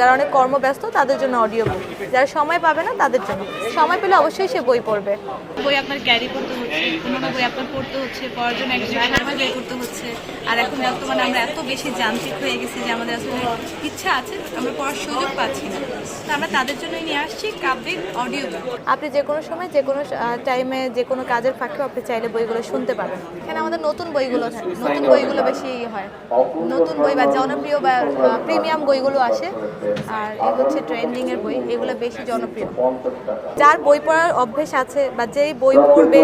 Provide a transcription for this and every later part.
যারা অনেক কর্মব্যস্ত তাদের জন্য অডিও বুক যারা সময় পাবে না তাদের জন্য। সময় পেলে অবশ্যই সে বই পড়বে। বই আপনার ক্যারি করতে হচ্ছে কোনো বই আপনার পড়তে হচ্ছে পড়ার জন্য বের করতে হচ্ছে। আর এখন বর্তমানে আমরা এত বেশি যান্ত্রিক হয়ে গেছি যে আমাদের আসলে ইচ্ছা আছে আমরা পড়ার সুযোগ পাচ্ছি না। তো আমরা তাদের জন্যই নিয়ে আসছি কাব্যিক অডিও বুক আপনি যে কোনো সময় যে কোনো টাইমে যে কোনো কাজের ফাঁকেও আপনি চাইলে বইগুলো শুনতে পাবেন এখানে আমাদের নতুন বইগুলো থাকে। নতুন বইগুলো বেশি হয়। নতুন বই বা জনপ্রিয় বা প্রিমিয়াম বইগুলো আসে। আর এই হচ্ছে ট্রেন্ডিং এর বই, এগুলো বেশি জনপ্রিয়। যার বই পড়ার অভ্যেস আছে বা যেই বই পড়বে,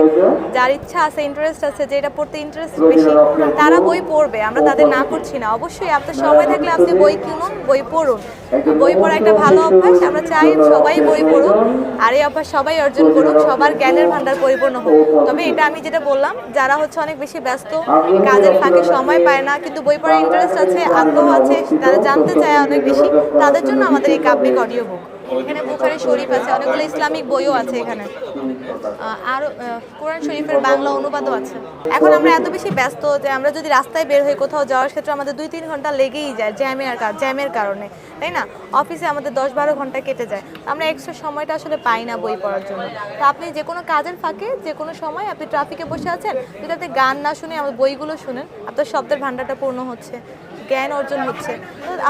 যার ইচ্ছা আছে ইন্টারেস্ট আছে, যেটা পড়তে ইন্টারেস্ট বেশি, তারা বই পড়বে, আমরা তাদের না করছি না। অবশ্যই আপনার সময় থাকলে আপনি বই কিনুন, বই পড়ুন। বই পড়া একটা ভালো অভ্যাস, আমরা চাই সবাই বই পড়ুক, আর এই অভ্যাস সবাই অর্জন করুক, সবার জ্ঞানের ভান্ডার পরিপূর্ণ হোক। তবে এটা আমি যেটা বললাম, যারা হচ্ছে অনেক বেশি ব্যস্ত, কাজের ফাঁকে সময় পায় না, কিন্তু বই পড়ার ইন্টারেস্ট আছে, আগ্রহ আছে, তারা জানতে চায় অনেক বেশি, তাদের জন্য আমাদের এই কাব্যিক অডিও বুক এখানে বুখারি শরীফ আছে, অনেকগুলো ইসলামিক বইও আছে এখানে। আর কোরআন শরীফের বাংলা অনুবাদও আছে। এখন আমরা এত বেশি ব্যস্ত যে আমরা যদি রাস্তায় বের হয়ে কোথাও যাওয়ার ক্ষেত্রে আমাদের দুই তিন ঘণ্টা লেগেই যায় জ্যামের জ্যামের কারণে, তাই না? অফিসে আমাদের দশ বারো ঘণ্টা কেটে যায়। আমরা এক্সট্রা সময়টা আসলে পাই না বই পড়ার জন্য। তো আপনি যে কোনো কাজের ফাঁকে, যে কোনো সময় আপনি ট্রাফিকে বসে আছেন যদি আপনি গান না শুনে আমাদের বইগুলো শুনেন, আপনার শব্দের ভান্ডারটা পূর্ণ হচ্ছে। জ্ঞান অর্জন হচ্ছে।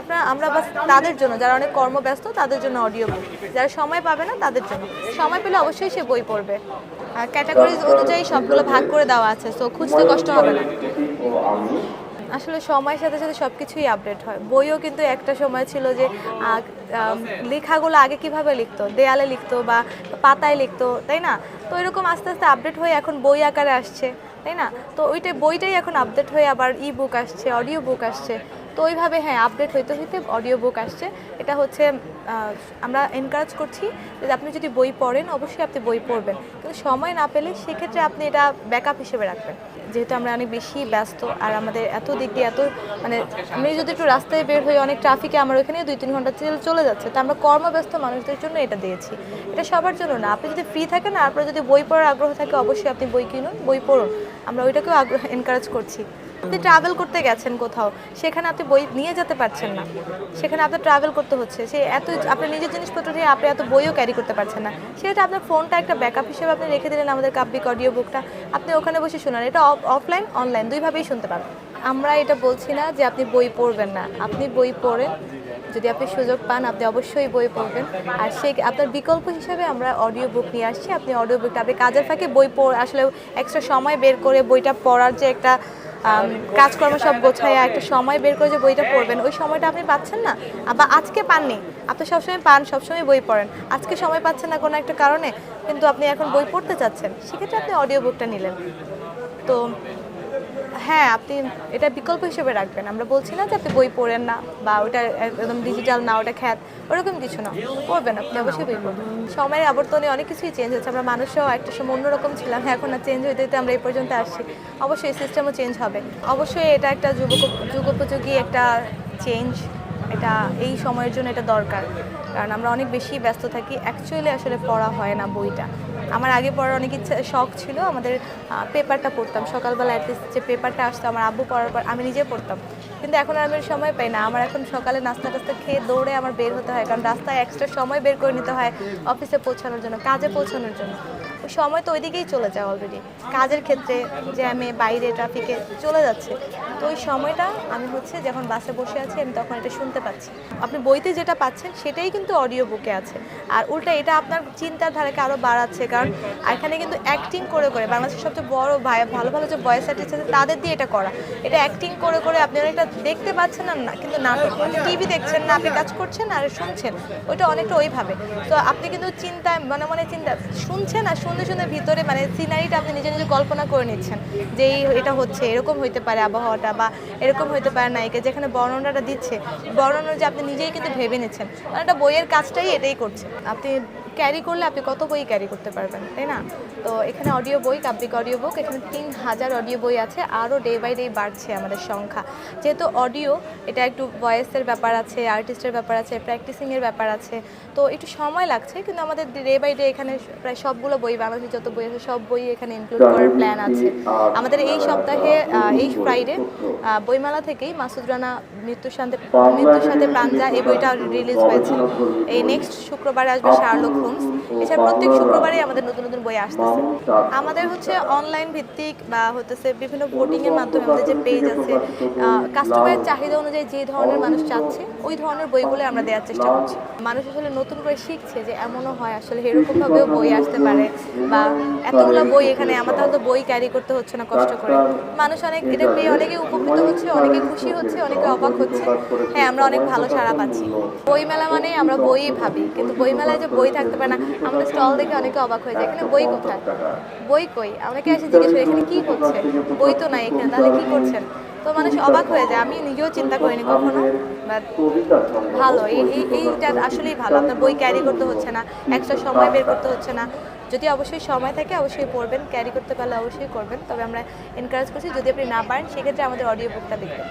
আপনার, আমরা বাস তাদের জন্য, যারা অনেক কর্মব্যস্ত, তাদের জন্য অডিও বুক যারা সময় পাবে না, তাদের জন্য। সময় পেলে অবশ্যই সে বই পড়বে। ক্যাটাগরিজ অনুযায়ী সবগুলো ভাগ করে দেওয়া আছে সো খুঁজতে কষ্ট হবে না। আসলে সময়ের সাথে সাথে সব কিছুই আপডেট হয়। বইও কিন্তু একটা সময় ছিল যে লেখাগুলো আগে কীভাবে লিখতো? দেয়ালে লিখতো বা পাতায় লিখতো, তাই না? তো এরকম আস্তে আস্তে আপডেট হয়ে এখন বই আকারে আসছে। তাই না? তো ওইটা বইটাই এখন আপডেট হয়ে আবার ই বুক আসছে অডিও বুক আসছে। তো ওইভাবে হ্যাঁ আপডেট হইতে হইতে অডিও বুক আসছে। এটা হচ্ছে আমরা এনকারেজ করছি যে আপনি যদি বই পড়েন, অবশ্যই আপনি বই পড়বেন। কিন্তু সময় না পেলে সেক্ষেত্রে আপনি এটা ব্যাকআপ হিসেবে রাখবেন। যেহেতু আমরা অনেক বেশি ব্যস্ত আর আমাদের এত দিক দিয়ে এত মানে আমি যদি একটু রাস্তায় বের হই, অনেক ট্রাফিকে আমার ওখানে দুই তিন ঘণ্টা চলে- যাচ্ছে। তো আমরা কর্মব্যস্ত মানুষদের জন্য এটা দিয়েছি। এটা সবার জন্য না। আপনি যদি ফ্রি থাকেন আর আপনার যদি বই পড়ার আগ্রহ থাকে, অবশ্যই আপনি বই কিনুন, বই পড়ুন। আমরা ওইটাকেও আগ্রহ এনকারেজ করছি। আপনি ট্রাভেল করতে গেছেন কোথাও, সেখানে আপনি বই নিয়ে যেতে পারছেন না। সেখানে আপনার ট্রাভেল করতে হচ্ছে। সে এত আপনি নিজের জিনিসপত্র নিয়ে আপনি এত বইও ক্যারি করতে পারছেন না। সেটা আপনার ফোনটা একটা ব্যাকআপ হিসেবে আপনি রেখে দিলেন আমাদের কাব্যিক অডিও বুকটা আপনি ওখানে বসে শোনান। এটা অফলাইন অনলাইন দুইভাবেই শুনতে পারবেন। আমরা এটা বলছি না যে আপনি বই পড়বেন না। আপনি বই পড়েন যদি আপনি সুযোগ পান, আপনি অবশ্যই বই পড়বেন। আর সে আপনার বিকল্প হিসাবে আমরা অডিও বুক নিয়ে আসছি। আপনি অডিও বুকটা আপনি কাজের ফাঁকে বই পড়, আসলে এক্সট্রা সময় বের করে বইটা পড়ার যে একটা কাজকর্ম সব গোছায় একটা সময় বের করে যে বইটা পড়বেন, ওই সময়টা আপনি পাচ্ছেন না। আবার আজকে পাননি। আপনি সবসময় পান, সবসময় বই পড়েন। আজকে সময় পাচ্ছেন না কোনো একটা কারণে, কিন্তু আপনি এখন বই পড়তে চাচ্ছেন, সেক্ষেত্রে আপনি অডিও বুকটা নিলেন। তো হ্যাঁ আপনি এটা বিকল্প হিসেবে রাখবেন। আমরা বলছি না যে আপনি বই পড়েন না বা ওটা একদম ডিজিটাল না, ওটা খ্যাত, ওরকম কিছু না। পড়বেন আপনি, অবশ্যই বই পড়বেন। সময়ের আবর্তনে অনেক কিছুই চেঞ্জ হচ্ছে আমরা মানুষও একটা সময় অন্যরকম ছিলাম, এখন আর চেঞ্জ হইতে হইতে আমরা এই পর্যন্ত আসছি। অবশ্যই এই সিস্টেমও চেঞ্জ হবে। অবশ্যই এটা একটা যুগ যুগোপযোগী একটা চেঞ্জ এটা, এই সময়ের জন্য এটা দরকার। কারণ আমরা অনেক বেশি ব্যস্ত থাকি। অ্যাকচুয়ালি আসলে পড়া হয় না বইটা। আমার আগে পড়ার অনেক ইচ্ছা, শখ ছিল, আমাদের পেপারটা পড়তাম। সকালবেলা অ্যাটলিস্ট যে পেপারটা আসতো, আমার আব্বু পড়ার পর আমি নিজে পড়তাম। কিন্তু এখন আর আমি সময় পাই না। আমার এখন সকালে নাস্তা টাস্তা খেয়ে দৌড়ে আমার বের হতে হয়। কারণ রাস্তায় এক্সট্রা সময় বের করে নিতে হয় অফিসে পৌঁছানোর জন্য, কাজে পৌঁছানোর জন্য। সময় তো ওইদিকেই চলে যায় অলরেডি কাজের ক্ষেত্রে আমি বাইরে ট্রাফিকে চলে যাচ্ছে। তো ওই সময়টা আমি হচ্ছে যখন বাসে বসে আছি, আমি তখন এটা শুনতে পাচ্ছি। আপনি বইতে যেটা পাচ্ছেন, সেটাই কিন্তু অডিও বুকে আছে। আর উল্টা এটা আপনার চিন্তাধারাকে আরও বাড়াচ্ছে। কারণ এখানে কিন্তু অ্যাক্টিং করে করে বাংলাদেশের সবচেয়ে বড় ভাই, ভালো ভালো যে ভয়েস আর্টিস্ট আছে, তাদের দিয়ে এটা করা। এটা অ্যাক্টিং করে করে আপনি অনেকটা দেখতে পাচ্ছেন না, কিন্তু নাটক টিভি দেখছেন না, আপনি কাজ করছেন আর শুনছেন, ওইটা অনেকটা ওইভাবে। তো আপনি কিন্তু চিন্তায় মনে মনে চিন্তা, শুনছেন আর শুনতে শুনতে ভিতরে মানে সিনারিটা আপনি নিজে নিজে কল্পনা করে নিচ্ছেন যে এই এটা হচ্ছে, এরকম হইতে পারে আবহাওয়াটা বা এরকম হইতে পারে নায়িকা, যেখানে বর্ণনাটা দিচ্ছে। বর্ণনা যে আপনি নিজেই কিন্তু ভেবে নিচ্ছেন। মানে একটা বইয়ের কাজটাই এটাই করছে। আপনি ক্যারি করলে আপনি কত বই ক্যারি করতে পারবেন, তাই না? তো এখানে অডিও বই, কাব্যিক অডিও বুক এখানে তিন হাজার অডিও বই আছে, আরও ডে বাই ডে বাড়ছে আমাদের সংখ্যা। যেহেতু অডিও এটা একটু ভয়েসের ব্যাপার আছে আর্টিস্টের ব্যাপার আছে প্র্যাকটিসিংয়ের ব্যাপার আছে, তো একটু সময় লাগছে, কিন্তু আমাদের ডে বাই ডে এখানে প্রায় সবগুলো বই বাংলাদেশের যত বই আছে, সব বই এখানে ইনক্লুড করার প্ল্যান আছে। আমাদের এই সপ্তাহে এই ফ্রাইডে বইমেলা থেকেই মাসুদ রানা মৃত্যুর সাথে মৃত্যুর সাথে প্রাঞ্জা এই বইটা রিলিজ হয়েছে এই নেক্সট শুক্রবারে আসবে শার্লক হোমস এছাড়া প্রত্যেক শুক্রবারে আমাদের নতুন নতুন বই আসতেছে। আমাদের হচ্ছে অনলাইন ভিত্তিক বা হতেছে বিভিন্ন ভোটিং এর মাধ্যমে আমাদের যে পেজ আছে কাস্টমারের চাহিদা অনুযায়ী যে ধরনের মানুষ চাচ্ছে, ওই ধরনের বইগুলো আমরা দেওয়ার চেষ্টা করছি। মানুষ আসলে নতুন করে শিখছে যে এমনও হয়, আসলে এরকমভাবেও বই আসতে পারে বা এতগুলো বই এখানে, আমার তাহলে তো বই ক্যারি করতে হচ্ছে না, কষ্ট করে। মানুষ অনেক, এটা পেয়ে অনেকে উপকৃত হচ্ছে, অনেকে খুশি হচ্ছে, অনেকে অবাক হচ্ছে। হ্যাঁ আমরা অনেক ভালো সাড়া পাচ্ছি। বই মেলা মানে আমরা বই ভাবি, কিন্তু বই মেলায় যে বই থাকতে পারে না, আমাদের স্টল দেখে অনেকে অবাক হয়ে যায়, এখানে বই কোথায়? বই কই? অনেকে এসে জিজ্ঞেস করে, এখানে কি করছে? বই তো নাই এখানে, তাহলে কি করছেন? তো মানুষ অবাক হয়ে যায়, আমি নিজেও চিন্তা করিনি কখনো বাট ভালো, এই, এই- এইটা আসলেই ভালো, আপনার বই ক্যারি করতে হচ্ছে না এক্সট্রা সময় বের করতে হচ্ছে না। যদি অবশ্যই সময় থাকে, অবশ্যই পড়বেন ক্যারি করতে পারলে অবশ্যই করবেন। তবে আমরা এনকারেজ করছি, যদি আপনি না পারেন, সেক্ষেত্রে আমাদের অডিও বুকটা দেখবেন।